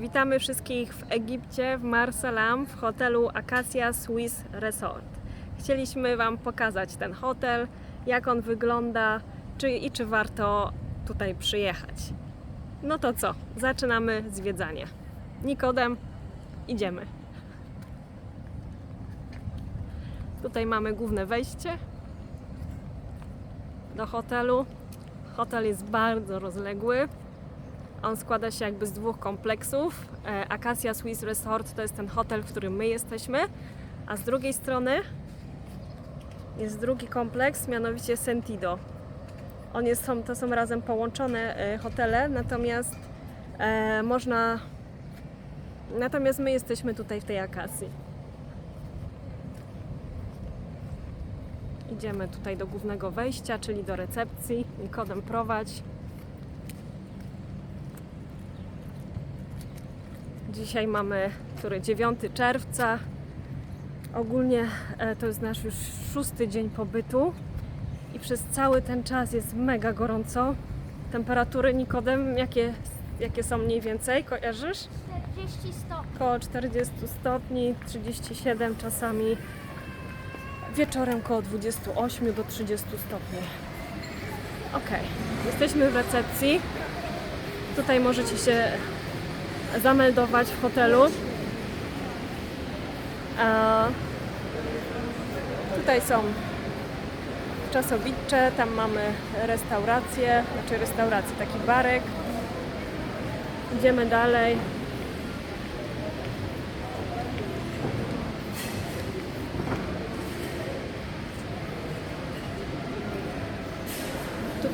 witamy wszystkich w Egipcie, w Marsalam, w hotelu Acacia Swiss Resort. Chcieliśmy Wam pokazać ten hotel, jak on wygląda czy, i czy warto tutaj przyjechać. No to co, zaczynamy zwiedzanie. Nikodem, idziemy. Tutaj mamy główne wejście do hotelu. Hotel jest bardzo rozległy. On składa się jakby z dwóch kompleksów. E, Acacia Swiss Resort to jest ten hotel, w którym my jesteśmy, a z drugiej strony jest drugi kompleks, mianowicie Sentido. On jest, są, to są razem połączone e, hotele, natomiast e, można. Natomiast my jesteśmy tutaj w tej Acacji. Idziemy tutaj do głównego wejścia, czyli do recepcji. Nikodem prowadź. Dzisiaj mamy który 9 czerwca. Ogólnie e, to jest nasz już szósty dzień pobytu i przez cały ten czas jest mega gorąco. Temperatury Nikodem, jakie, jakie są mniej więcej? Kojarzysz? 40 stopni. Koło 40 stopni, 37 czasami. Wieczorem koło 28 do 30 stopni. Ok, jesteśmy w recepcji. Tutaj możecie się zameldować w hotelu. A tutaj są czasowicze, tam mamy restaurację, znaczy restaurację, taki barek. Idziemy dalej.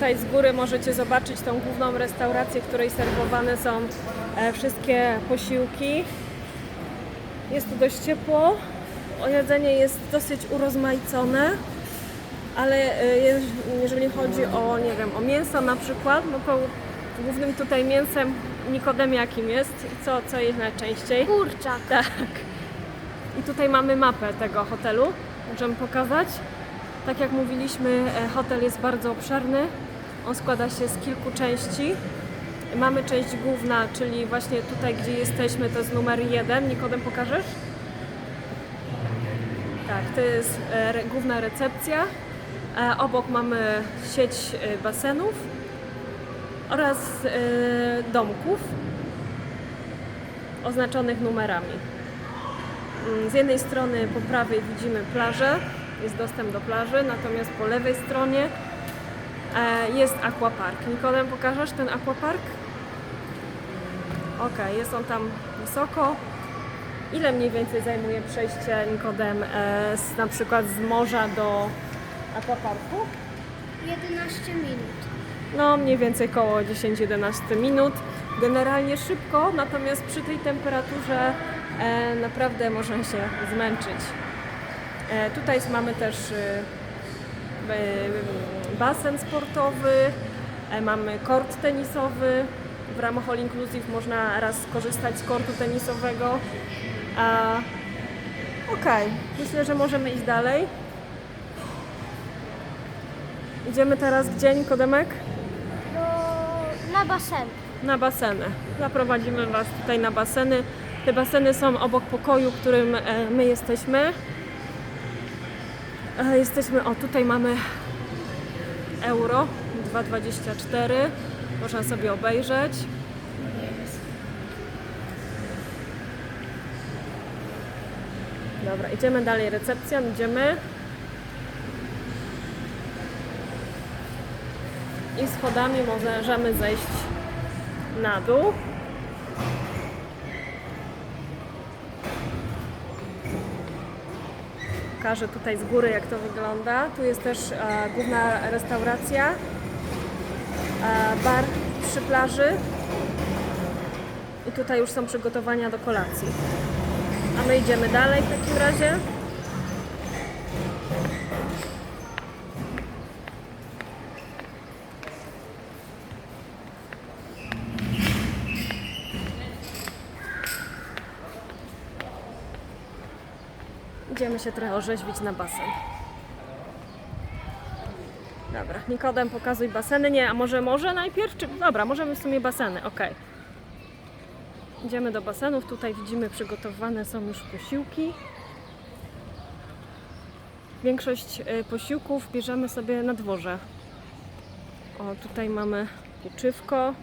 Tutaj z góry możecie zobaczyć tą główną restaurację, w której serwowane są e, wszystkie posiłki. Jest tu dość ciepło. Jedzenie jest dosyć urozmaicone, ale e, jeż- jeżeli chodzi o, nie wiem, o mięso na przykład, no to głównym tutaj mięsem Nikodem jakim jest? Co, co jest najczęściej? Kurczak. Tak. I tutaj mamy mapę tego hotelu. Możemy pokazać. Tak jak mówiliśmy, e, hotel jest bardzo obszerny. On składa się z kilku części. Mamy część główna, czyli właśnie tutaj, gdzie jesteśmy, to jest numer jeden. Nikodem, pokażesz? Tak, to jest e, re, główna recepcja. E, obok mamy sieć e, basenów oraz e, domków oznaczonych numerami. Mm, Z jednej strony po prawej widzimy plażę, jest dostęp do plaży, natomiast po lewej stronie jest aquapark. Nikodem, pokażesz ten aquapark? Ok, jest on tam wysoko. Ile mniej więcej zajmuje przejście Nikodem e, z, na przykład z morza do aquaparku? 11 minut. No, mniej więcej około 10-11 minut. Generalnie szybko, natomiast przy tej temperaturze e, naprawdę można się zmęczyć. E, tutaj mamy też e, e, basen sportowy, e, mamy kort tenisowy. W ramach All Inclusive można raz skorzystać z kortu tenisowego. A, Okej, myślę, że możemy iść dalej. Idziemy teraz gdzie, Nikodemek? Do, na basen. Na baseny. Zaprowadzimy Was tutaj na baseny. Te baseny są obok pokoju, w którym e, my jesteśmy. E, Jesteśmy, o tutaj mamy euro 2,24. Można sobie obejrzeć. Dobra, idziemy dalej. Recepcja, idziemy. I schodami możemy zejść na dół. Pokażę tutaj z góry, jak to wygląda. Tu jest też e, główna restauracja, e, bar przy plaży. I tutaj już są przygotowania do kolacji. A my idziemy dalej w takim razie. Idziemy się trochę orzeźwić na basen. Dobra, Nikodem pokazuj baseny. Nie, a może może najpierw? Czy... Dobra, możemy w sumie baseny, okej. Idziemy do basenów. Tutaj widzimy przygotowane są już posiłki. Większość e, posiłków bierzemy sobie na dworze. O, tutaj mamy pieczywko.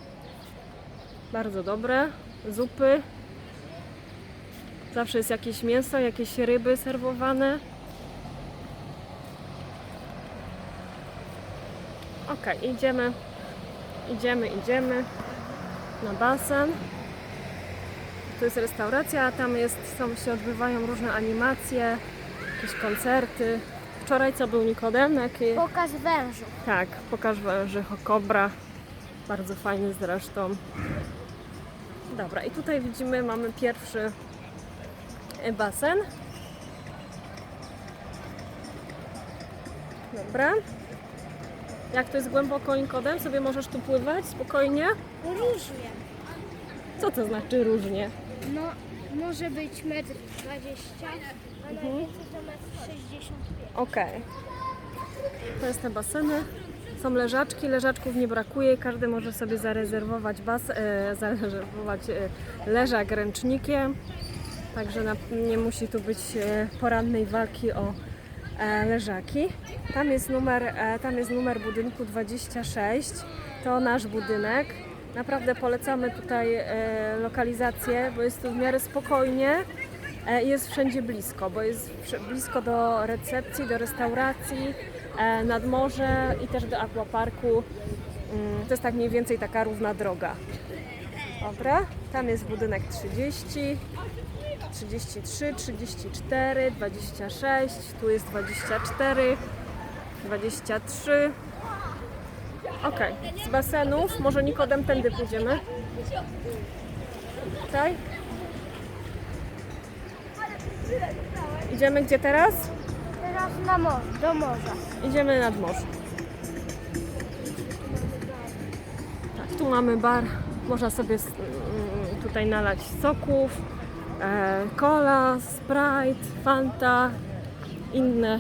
Bardzo dobre. Zupy. Zawsze jest jakieś mięso, jakieś ryby serwowane. Ok, idziemy, idziemy, idziemy na basen. Tu jest restauracja, a tam jest, są, się odbywają różne animacje, jakieś koncerty. Wczoraj co był Nikodem? Jaki... Pokaz wężów. Tak, pokaż węży, kobra. Bardzo fajny zresztą. Dobra, i tutaj widzimy, mamy pierwszy basen. Dobra. Jak to jest głęboko Nikodem? Sobie możesz tu pływać spokojnie? Różnie. Co to znaczy różnie? No, może być metr 20, a najwięcej to metr 65. Okej. To jest te baseny. Są leżaczki, leżaczków nie brakuje. Każdy może sobie zarezerwować, bas, e, zarezerwować e, leżak ręcznikiem. Także na, nie musi tu być e, porannej walki o e, leżaki. Tam jest, numer, e, tam jest numer budynku 26. To nasz budynek. Naprawdę polecamy tutaj lokalizację, bo jest tu w miarę spokojnie. I Jest wszędzie blisko, bo jest blisko do recepcji, do restauracji, nad morze i też do aquaparku. Mm, To jest tak mniej więcej taka równa droga. Dobra, tam jest budynek 30, 33, 34, 26, tu jest 24, 23. Ok, z basenów, może Nikodem tędy pójdziemy. Tutaj. Idziemy gdzie teraz? Teraz na morze, do morza. Idziemy nad morze. Tak, tu mamy bar. Można sobie mm, tutaj nalać soków, cola, sprite, fanta, inne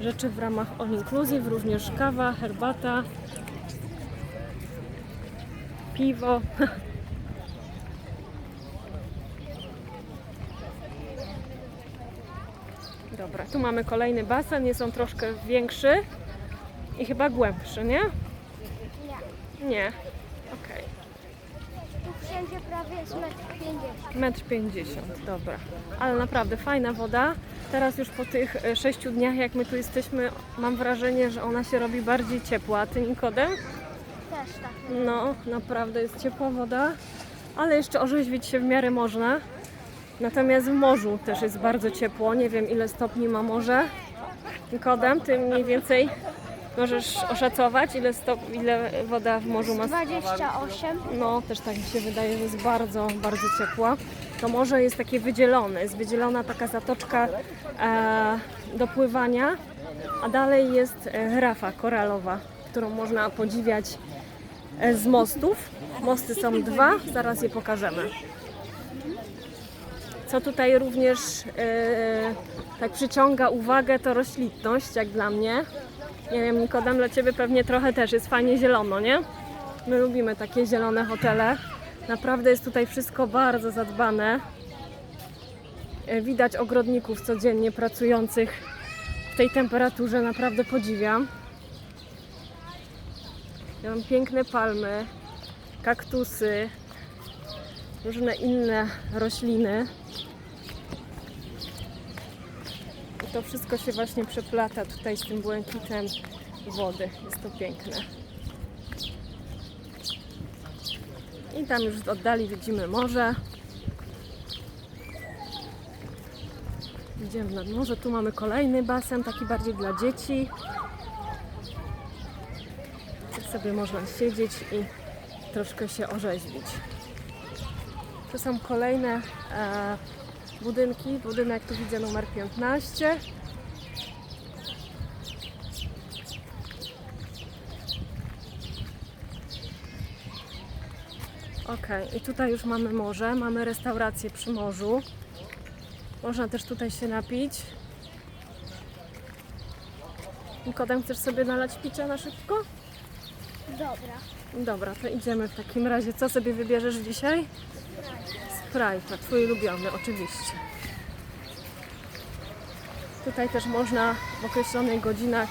rzeczy w ramach all inclusive, również kawa, herbata, piwo. Dobra, tu mamy kolejny basen, jest on troszkę większy i chyba głębszy, nie? Nie. Nie. Wszędzie prawie jest metr 50. Metr 50, dobra. Ale naprawdę fajna woda. Teraz już po tych e, sześciu dniach, jak my tu jesteśmy, mam wrażenie, że ona się robi bardziej ciepła. A ty Nikodem? Też tak. No, naprawdę jest ciepła woda, ale jeszcze orzeźwić się w miarę można. Natomiast w morzu też jest bardzo ciepło. Nie wiem ile stopni ma morze. Nikodem, ty mniej więcej możesz oszacować, ile, stop, ile woda w morzu ma 28. No, też tak mi się wydaje, że jest bardzo, bardzo ciepła. To morze jest takie wydzielone, jest wydzielona taka zatoczka e, do pływania, a dalej jest e, rafa koralowa, którą można podziwiać e, z mostów. Mosty są dwa, zaraz je pokażemy. Co tutaj również e, tak przyciąga uwagę, to roślinność, jak dla mnie. Nie wiem, Nikodem, dla Ciebie pewnie trochę też jest fajnie zielono, nie? My lubimy takie zielone hotele. Naprawdę jest tutaj wszystko bardzo zadbane. E, Widać ogrodników codziennie pracujących w tej temperaturze. Naprawdę podziwiam. Ja mam piękne palmy, kaktusy, różne inne rośliny. I to wszystko się właśnie przeplata tutaj z tym błękitem wody. Jest to piękne. I tam już w oddali widzimy morze. Idziemy nad morze. Tu mamy kolejny basen, taki bardziej dla dzieci. Tu sobie można siedzieć i troszkę się orzeźwić. Tu są kolejne e, budynki. Budynek tu widzę numer 15. Okej, i tutaj już mamy morze, mamy restaurację przy morzu. Można też tutaj się napić. Nikodem, chcesz sobie nalać picia na szybko? Dobra. Dobra, to idziemy w takim razie. Co sobie wybierzesz dzisiaj? Sprite, twój ulubiony, oczywiście. Tutaj też można w określonych godzinach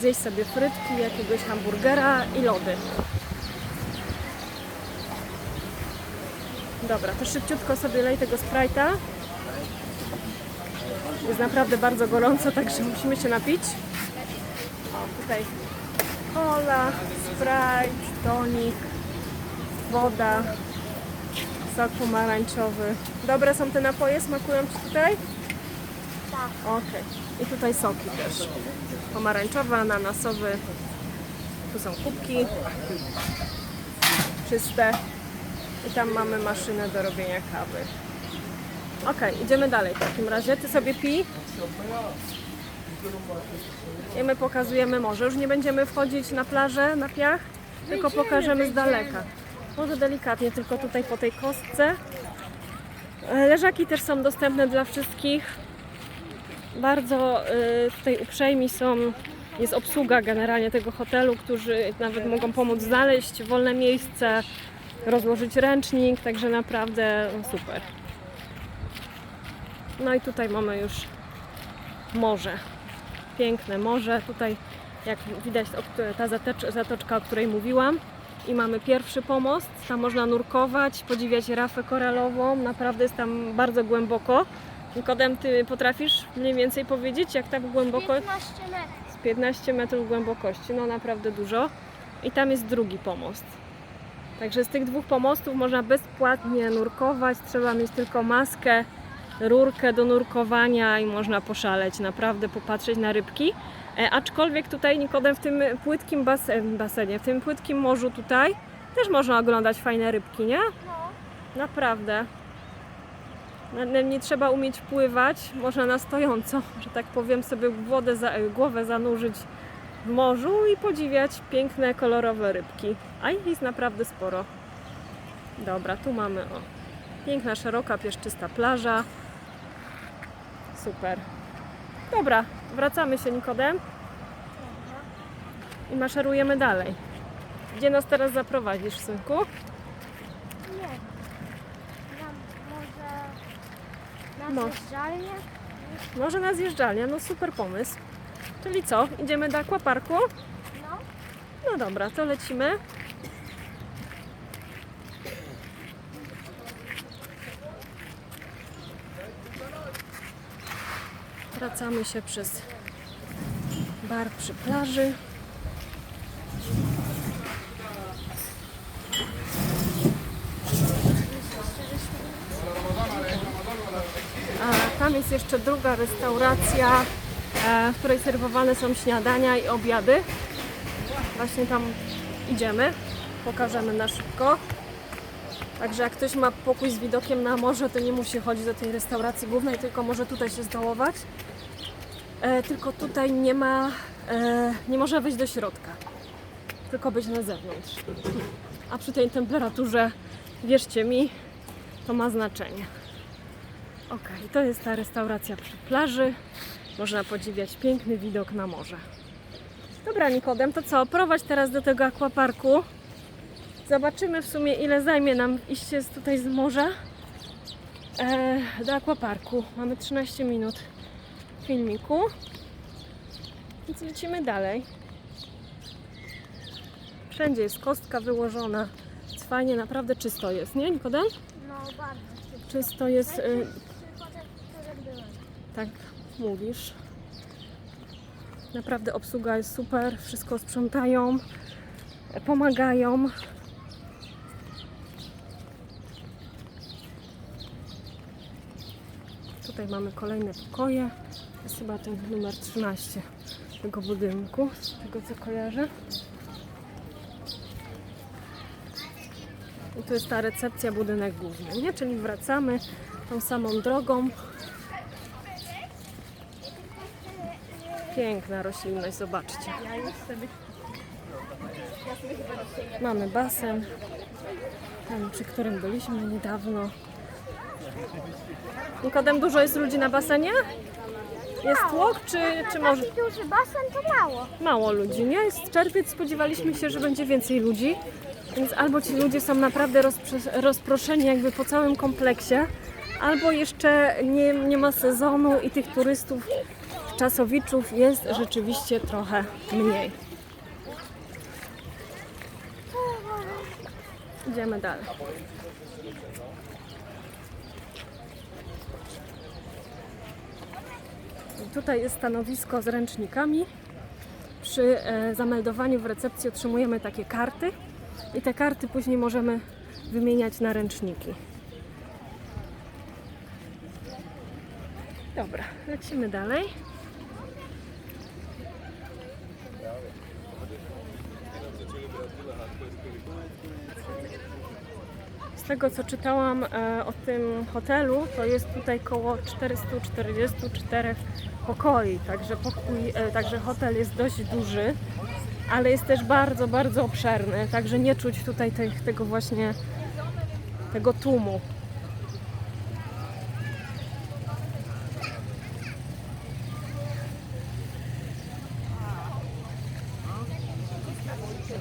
zjeść sobie frytki, jakiegoś hamburgera i lody. Dobra, to szybciutko sobie lej tego Sprite'a. Jest naprawdę bardzo gorąco, także musimy się napić. O, tutaj cola, Sprite, tonik, woda, sok pomarańczowy. Dobre są te napoje? Smakują Ci tutaj? Tak. Okej. I tutaj soki też. Pomarańczowy, ananasowy. Tu są kubki. Czyste. I tam mamy maszynę do robienia kawy. Okej, idziemy dalej w takim razie. Ty sobie pij. I my pokazujemy morze. Już nie będziemy wchodzić na plażę, na piach, tylko pokażemy z daleka. Może delikatnie, tylko tutaj po tej kostce. E, Leżaki też są dostępne dla wszystkich. Bardzo y, tutaj uprzejmi są, jest obsługa generalnie tego hotelu, którzy nawet mogą pomóc znaleźć wolne miejsce, rozłożyć ręcznik, także naprawdę super. No i tutaj mamy już morze. Piękne morze. Tutaj jak widać ta zatoczka, o której mówiłam. I mamy pierwszy pomost. Tam można nurkować, podziwiać rafę koralową. Naprawdę jest tam bardzo głęboko. Nikodem, ty potrafisz mniej więcej powiedzieć, jak tak głęboko? 15 metrów. Z 15 metrów głębokości, no naprawdę dużo. I tam jest drugi pomost. Także z tych dwóch pomostów można bezpłatnie nurkować. Trzeba mieć tylko maskę, rurkę do nurkowania i można poszaleć, naprawdę popatrzeć na rybki. E, aczkolwiek tutaj Nikodem w tym płytkim basen, basenie, w tym płytkim morzu tutaj też można oglądać fajne rybki, nie? No. Naprawdę. Na- na- Nie trzeba umieć pływać, można na stojąco, że tak powiem, sobie wodę za, głowę zanurzyć w morzu i podziwiać piękne, kolorowe rybki. A ich jest naprawdę sporo. Dobra, tu mamy o, piękna, szeroka, pieszczysta plaża. Super. Dobra, wracamy się Nikodem i maszerujemy dalej. Gdzie nas teraz zaprowadzisz, synku? Nie. Nam może na No. zjeżdżalnię? Może na zjeżdżalnię, no super pomysł. Czyli co, idziemy do aquaparku? No. No dobra, to lecimy. Wracamy się przez bar przy plaży. Tam jest jeszcze druga restauracja, e, w której serwowane są śniadania i obiady. Właśnie tam idziemy, pokażemy na szybko. Także jak ktoś ma pokój z widokiem na morze, to nie musi chodzić do tej restauracji głównej, tylko może tutaj się zdołować. E, tylko tutaj nie ma, e, nie można wejść do środka, tylko być na zewnątrz. A przy tej temperaturze, wierzcie mi, to ma znaczenie. Ok, to jest ta restauracja przy plaży. Można podziwiać piękny widok na morze. Dobra, Nikodem, to co? Prowadź teraz do tego akwaparku. Zobaczymy w sumie, ile zajmie nam iście tutaj z morza e, do akwaparku. Mamy 13 minut filmiku. Więc lecimy dalej. Wszędzie jest kostka wyłożona. Jest fajnie, naprawdę czysto jest, nie, Nikodem? No bardzo. Czysto jest. Y. Tak mówisz. Naprawdę obsługa jest super, wszystko sprzątają, pomagają. Tutaj mamy kolejne pokoje. To jest chyba ten numer 13 tego budynku, z tego co kojarzę. I tu jest ta recepcja, budynek główny, nie? Czyli wracamy tą samą drogą. Piękna roślinność, zobaczcie. Mamy basen, ten, przy którym byliśmy niedawno. Nikodem, dużo jest ludzi na basenie? Jest tłok, czy, czy może Taki duży basen to mało. mało ludzi, nie? Jest czerwiec, spodziewaliśmy się, że będzie więcej ludzi, Więc albo ci ludzie są naprawdę rozproszeni jakby po całym kompleksie, albo jeszcze nie, nie ma sezonu i tych turystów, czasowiczów jest rzeczywiście trochę mniej. Idziemy dalej. Tutaj jest stanowisko z ręcznikami. Przy e, zameldowaniu w recepcji otrzymujemy takie karty i te karty później możemy wymieniać na ręczniki. Dobra, lecimy dalej. Z tego co czytałam e, o tym hotelu, to jest tutaj koło 444 pokoi, także pokój, e, także hotel jest dość duży, ale jest też bardzo, bardzo obszerny, także nie czuć tutaj tego właśnie tego tłumu.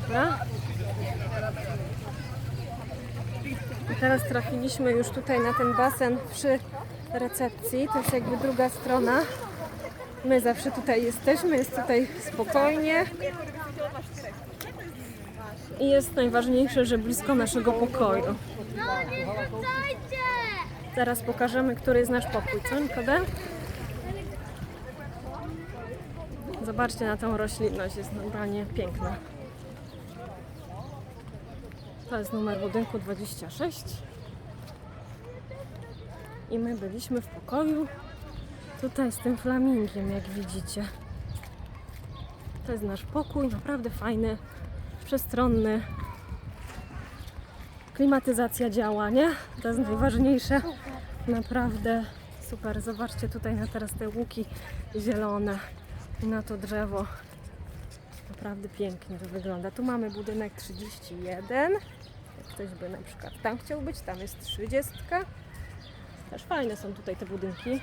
Dobra. I teraz trafiliśmy już tutaj na ten basen przy recepcji. To jest jakby druga strona. My zawsze tutaj jesteśmy, jest tutaj spokojnie. I jest najważniejsze, że blisko naszego pokoju. Zaraz pokażemy, który jest nasz pokój, co Nikodem? Zobaczcie na tą roślinność, jest normalnie piękna. To jest numer budynku 26. I my byliśmy w pokoju tutaj z tym flamingiem, jak widzicie. To jest nasz pokój, naprawdę fajny, przestronny. Klimatyzacja działa, nie? To jest najważniejsze. Naprawdę super. Zobaczcie tutaj na teraz te łuki zielone i na to drzewo. Naprawdę pięknie to wygląda. Tu mamy budynek 31. Jak ktoś by na przykład tam chciał być, tam jest 30. Też fajne są tutaj te budynki.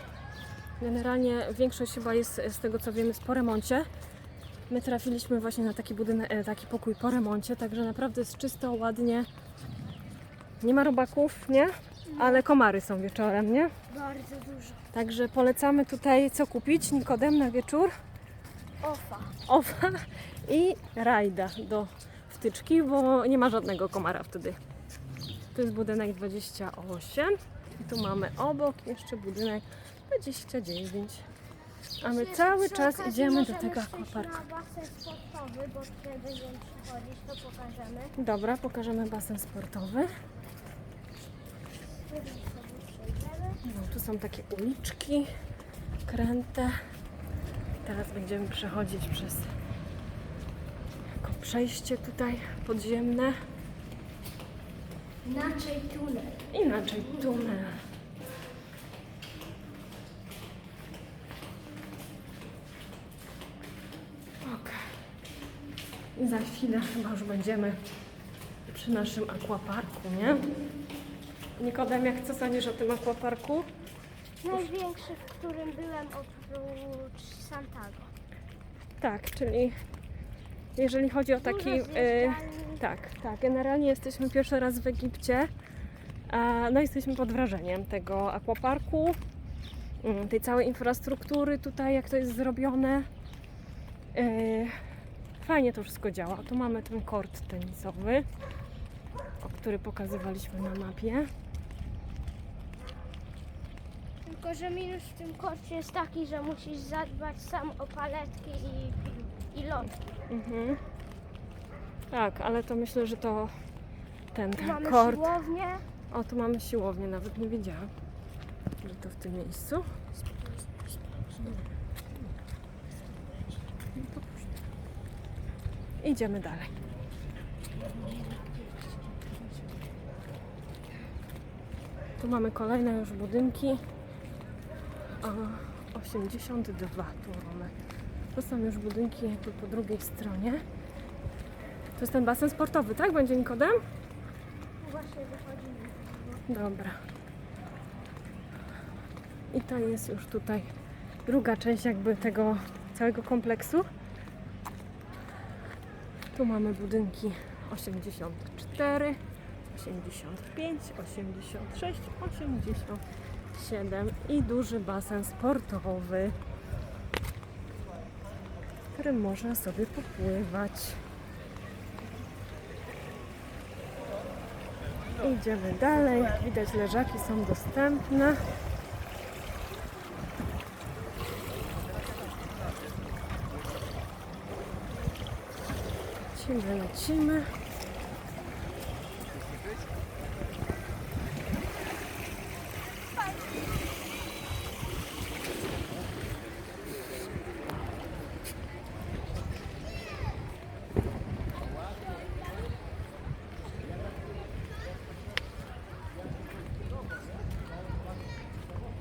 Generalnie większość chyba jest z tego co wiemy po remoncie. My trafiliśmy właśnie na taki budynek, e, taki pokój po remoncie, także naprawdę jest czysto, ładnie. Nie ma robaków, nie? Ale komary są wieczorem, nie? Bardzo dużo. Także polecamy tutaj co kupić Nikodem na wieczór. Ofa. Owa i rajda do wtyczki, bo nie ma żadnego komara wtedy. Tu jest budynek 28 i tu mamy obok jeszcze budynek 29. A my cały Przy czas okazji idziemy do możemy tego przejść akwaparku. na basen sportowy, bo tutaj będziemy przychodzić, to pokażemy. Dobra, pokażemy basen sportowy. Tutaj sobie przejdziemy. No, tu są takie uliczki, kręte. Teraz będziemy przechodzić przez jako przejście tutaj podziemne. Inaczej tunel. Inaczej tunel. Okej. I za chwilę chyba już będziemy przy naszym aquaparku, nie? Nikodem, jak co sądzisz o tym aquaparku? Największy, w którym byłem oprócz Santago. Tak, czyli jeżeli chodzi o taki. Y, tak, tak. Generalnie jesteśmy pierwszy raz w Egipcie. A, no jesteśmy pod wrażeniem tego aquaparku, mm, tej całej infrastruktury tutaj, jak to jest zrobione. Y, fajnie to wszystko działa. Tu mamy ten kort tenisowy, który pokazywaliśmy na mapie. Tylko, że minus w tym korcie jest taki, że musisz zadbać sam o paletki i, i lotki. Mhm. Tak, ale to myślę, że to ten, Tu mamy kort. siłownię. O, tu mamy siłownię, nawet nie wiedziałam, że to w tym miejscu. Idziemy dalej. Tu mamy kolejne już budynki. O, 82 tu mamy. To są już budynki jakby po drugiej stronie. To jest ten basen sportowy, tak? Będzie Nikodem? Właśnie wychodzimy. Dobra. I to jest już tutaj druga część jakby tego całego kompleksu. Tu mamy budynki 84, 85, 86, 87 i duży basen sportowy, którym można sobie popływać. Idziemy dalej. Widać leżaki są dostępne. Lecimy, lecimy.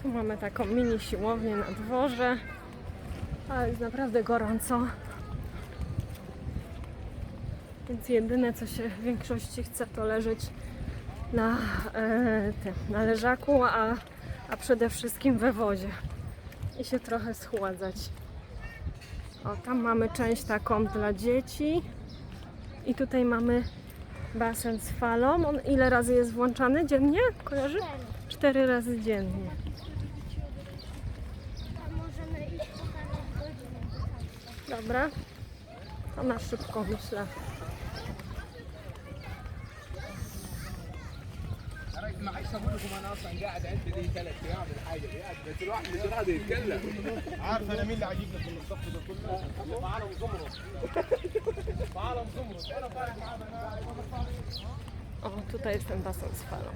Tu mamy taką mini siłownię na dworze, ale jest naprawdę gorąco. Więc jedyne co się w większości chce to leżeć na, e, tym, na leżaku, a, a przede wszystkim we wodzie i się trochę schładzać. O, tam mamy część taką dla dzieci i tutaj mamy basen z falą. On ile razy jest włączany dziennie? Kojarzy? Cztery. Cztery razy dziennie. Dobra. To na szybko myślę. أنا ما أنا أصلا قاعد عندي ثلاث أيام الحاجة دي بس الواحد مش راضي يتكلم عارف أنا مين اللي عاجبني في الصف ده كله؟ معانا زمرد زمرد أنا فارق معانا O, tutaj jest ten basen z falą.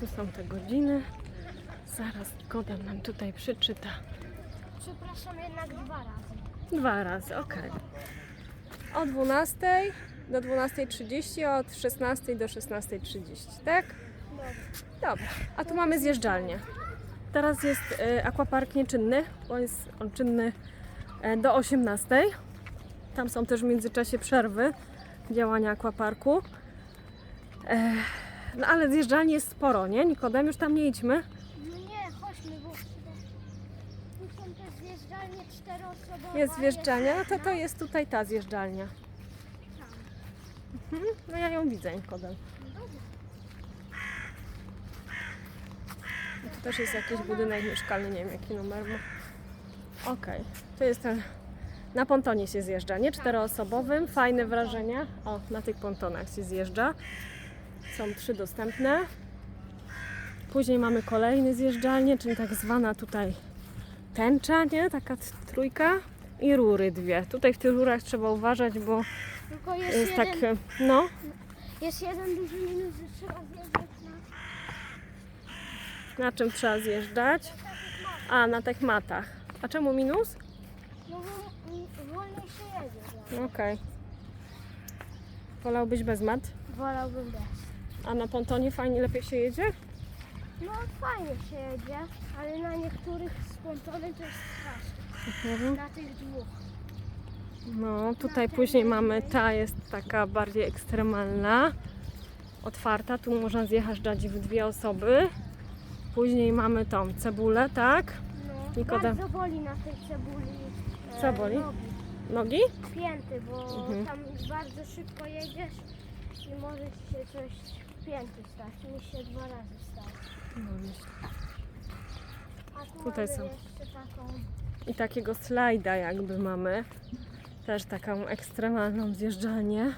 Tu są te godziny. Zaraz Godem nam tutaj przeczyta. Przepraszam jednak dwa razy. Dwa razy, ok. O 12 do 12.30, od 16 do 16.30, tak? Dobra. Dobra, a tu mamy zjeżdżalnię. Teraz jest e, aquapark nieczynny, bo jest on czynny e, do 18. Tam są też w międzyczasie przerwy działania aquaparku. E, no ale zjeżdżalni jest sporo, nie? Nikodem, już tam nie idźmy. No nie, chodźmy, bo są też zjeżdżalnie czteroosobowe. Jest zjeżdżalnia, no to to jest tutaj ta zjeżdżalnia. Tam. Mhm, no ja ją widzę, Nikodem. No. I Tu też jest jakiś budynek mieszkalny, nie wiem jaki numer ma. Okej, to jest ten. Na pontonie się zjeżdża, nie czteroosobowym. Fajne wrażenie. O, na tych pontonach się zjeżdża. Są trzy dostępne. Później mamy kolejny zjeżdżalnię, czyli tak zwana tutaj tęcza, nie? Taka trójka. I rury dwie. Tutaj w tych rurach trzeba uważać, bo Tylko jest, jest jeden, tak, no, jest jeden duży minus, że trzeba zjeżdżać na... na czym trzeba zjeżdżać? A, na tych matach. A czemu minus? No bo wolniej się jedzie. tak. Okej. Wolałbyś bez mat? Wolałbym bez. A na pontonie fajnie lepiej się jedzie? No fajnie się jedzie, ale na niektórych z pontony to jest straszne. Na tych dwóch. No, tutaj później mamy, ta jest taka bardziej ekstremalna, otwarta, tu można zjeżdżać w dwie osoby. Później mamy tą cebulę, tak? No, Nikodem. bardzo boli na tej cebuli. e, Co boli? Nogi, Nogi? pięty, bo Mhm. tam bardzo szybko jedziesz i może ci się coś pięty stać. Mi się dwa razy stało. A tu Tutaj mamy są. jeszcze taką I takiego slajda jakby mamy. Też taką ekstremalną zjeżdżalnię,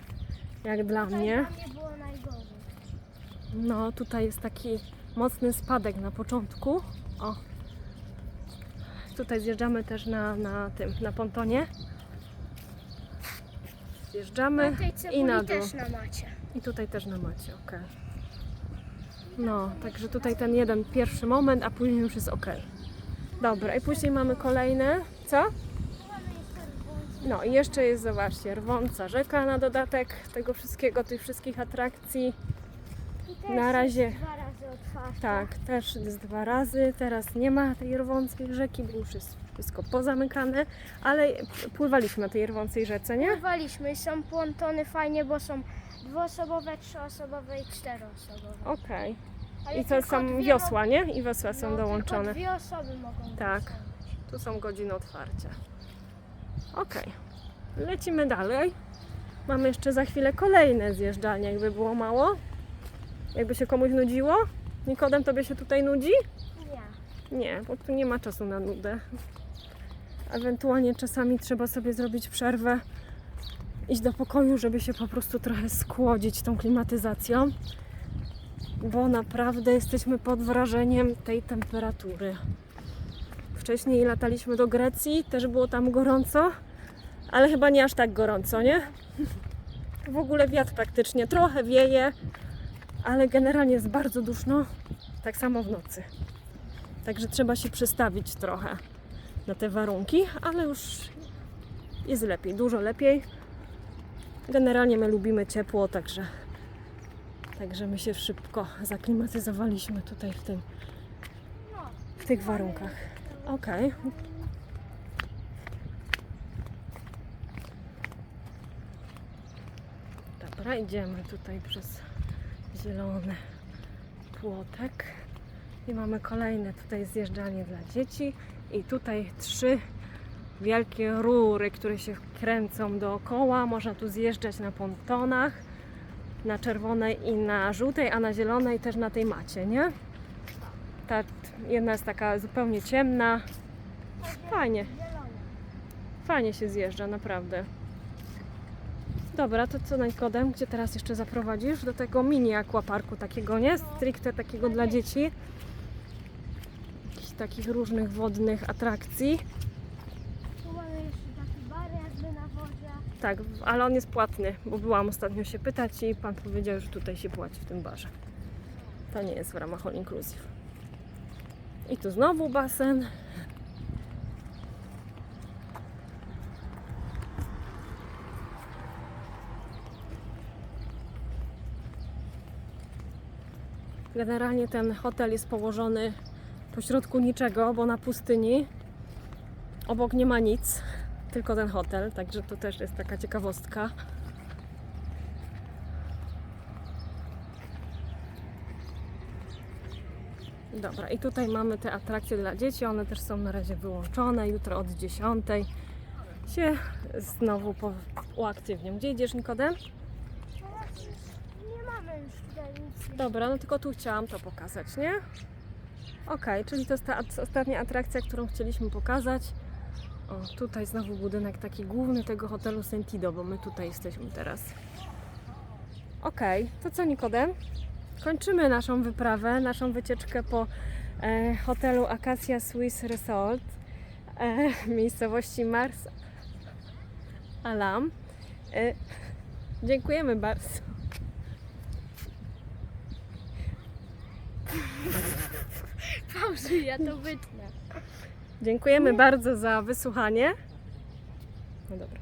jak dla Tutaj mnie. dla mnie było najgorzej. No, tutaj jest taki mocny spadek na początku. O. Tutaj zjeżdżamy też na, na tym, na pontonie. Zjeżdżamy Na tej i cebuli na dół. też na macie. I tutaj też na macie, ok. No, także tutaj ten jeden pierwszy moment, a później już jest ok. Dobra, i później mamy kolejne. Co? No i jeszcze jest, zobaczcie, rwąca rzeka na dodatek tego wszystkiego, tych wszystkich atrakcji. Na razie-. Tak, też jest dwa razy. Teraz nie ma tej rwącej rzeki, bo już jest wszystko pozamykane, ale pływaliśmy na tej rwącej rzece, nie? Pływaliśmy i są pontony fajnie, bo są dwuosobowe, trzyosobowe i czteroosobowe. Okej. Ale I to tylko są dwie wiosła, nie? I wiosła są no, dołączone. Tylko dwie osoby mogą Tak. Tu są godziny otwarcia. Okej. Lecimy dalej. Mamy jeszcze za chwilę kolejne zjeżdżalnie, jakby było mało. Jakby się komuś nudziło. Nikodem, tobie się tutaj nudzi? Nie. Nie, bo tu nie ma czasu na nudę. Ewentualnie czasami trzeba sobie zrobić przerwę, iść do pokoju, żeby się po prostu trochę skłodzić tą klimatyzacją, bo naprawdę jesteśmy pod wrażeniem tej temperatury. Wcześniej lataliśmy do Grecji, też było tam gorąco, ale chyba nie aż tak gorąco, nie? W ogóle wiatr praktycznie trochę wieje, ale generalnie jest bardzo duszno, tak samo w nocy. Także trzeba się przestawić trochę na te warunki, ale już jest lepiej, dużo lepiej. Generalnie my lubimy ciepło, także, także my się szybko zaklimatyzowaliśmy tutaj w, tym, w tych warunkach. Okej. Dobra, idziemy tutaj przez zielony płotek. I mamy kolejne tutaj zjeżdżalnie dla dzieci. I tutaj trzy wielkie rury, które się kręcą dookoła. Można tu zjeżdżać na pontonach, na czerwonej i na żółtej, a na zielonej też na tej macie, nie? Ta jedna jest taka zupełnie ciemna. Fajnie, fajnie się zjeżdża, naprawdę. Dobra, to co Najkodem, gdzie teraz jeszcze zaprowadzisz? Do tego mini aquaparku takiego, nie? Stricte takiego dla dzieci. Takich różnych wodnych atrakcji. Tu mamy jeszcze taki bar jakby na wodzie. Tak, ale on jest płatny, bo byłam ostatnio się pytać i pan powiedział, że tutaj się płaci w tym barze. To nie jest w ramach All Inclusive. I tu znowu basen. Generalnie ten hotel jest położony pośrodku niczego, bo na pustyni. Obok nie ma nic tylko ten hotel, także to też jest taka ciekawostka. Dobra, i tutaj mamy te atrakcje dla dzieci, one też są na razie wyłączone. Jutro od 10 się znowu po, uaktywnią. Gdzie idziesz, Nikodem? Nie mamy już tutaj nic. Dobra, no tylko tu chciałam to pokazać, nie? Okej, czyli to jest ta at- ostatnia atrakcja, którą chcieliśmy pokazać. O, tutaj znowu budynek taki główny tego hotelu Sentido, bo my tutaj jesteśmy teraz. Okej, to co Nikodem? Kończymy naszą wyprawę, naszą wycieczkę po e, hotelu Acacia Swiss Resort e, miejscowości Mars Alam. E, dziękujemy bardzo. Pauzy, ja to wytnę. Dziękujemy bardzo za wysłuchanie. No dobra.